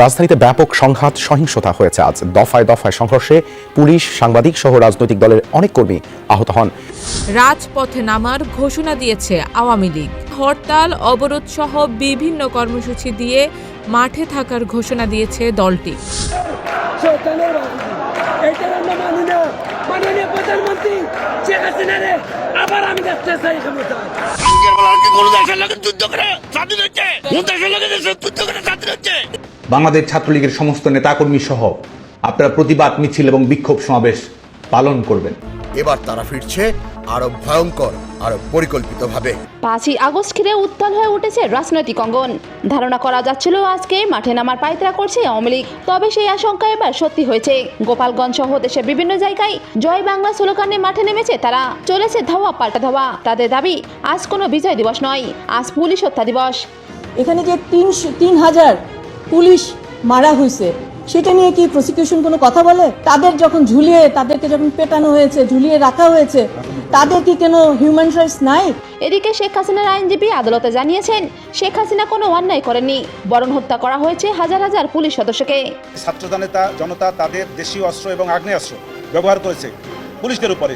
রাজধানীতে ব্যাপক সংঘাত সহিংসতা হয়েছে আজ। দফায় দফায় সংঘর্ষে পুলিশ সাংবাদিক সহ রাজনৈতিক দলের অনেক কর্মী আহত হন। রাজপথে নামার ঘোষণা দিয়েছে আওয়ামী লীগ। হরতাল অবরোধ সহ বিভিন্ন কর্মসূচি দিয়ে মাঠে থাকার ঘোষণা দিয়েছে দলটি। আবার আমি দেখতে চাই যুদ্ধ করে? যুদ্ধ বাংলাদেশ ছাত্রলীগের সমস্ত নেতাকর্মী সহ আপনারা প্রতিবাদ মিছিল এবং বিক্ষোভ সমাবেশ পালন করবেন। এবার তারা ফিরছে আরও ভয়ঙ্কর আরও পরিকল্পিতভাবে। পাঁচই আগস্ট ঘিরে উত্তাল হয়ে উঠেছে রাজনৈতিক অঙ্গন। ধারণা করা যাচ্ছিল আজকে মাঠে নামার পায়তারা করছে আওয়ামী লীগ। তবে সেই আশঙ্কা এবার সত্যি হয়েছে। গোপালগঞ্জ সহ দেশের বিভিন্ন জায়গায় জয় বাংলা স্লোগানে মাঠে নেমেছে তারা। চলেছে ধাওয়া পাল্টা ধাওয়া। তাদের দাবি আজ কোনো বিজয় দিবস নয় আজ পুলিশ হত্যা দিবস। এখানে যে তিন তিন হাজার পুলিশ মারা হয়েছে সেটা নিয়ে কি প্রসিকিউশন কোনো কথা বলে? তাদের যখন ঝুলিয়ে তাদেরকে যখন পেটানো হয়েছে ঝুলিয়ে রাখা হয়েছে তাদের কি কোনো হিউম্যান রাইটস নাই? এদিকে শেখ হাসিনার আইনজীবী আদালতে জানিয়েছেন শেখ হাসিনা কোনো অন্যায় করেননি বরং হত্যা করা হয়েছে হাজার হাজার পুলিশ সদস্যকে। ছাত্র জনতা জনতা তাদের দেশীয় অস্ত্র এবং আগ্নেয়াস্ত্র ব্যবহার করেছে পুলিশের উপরে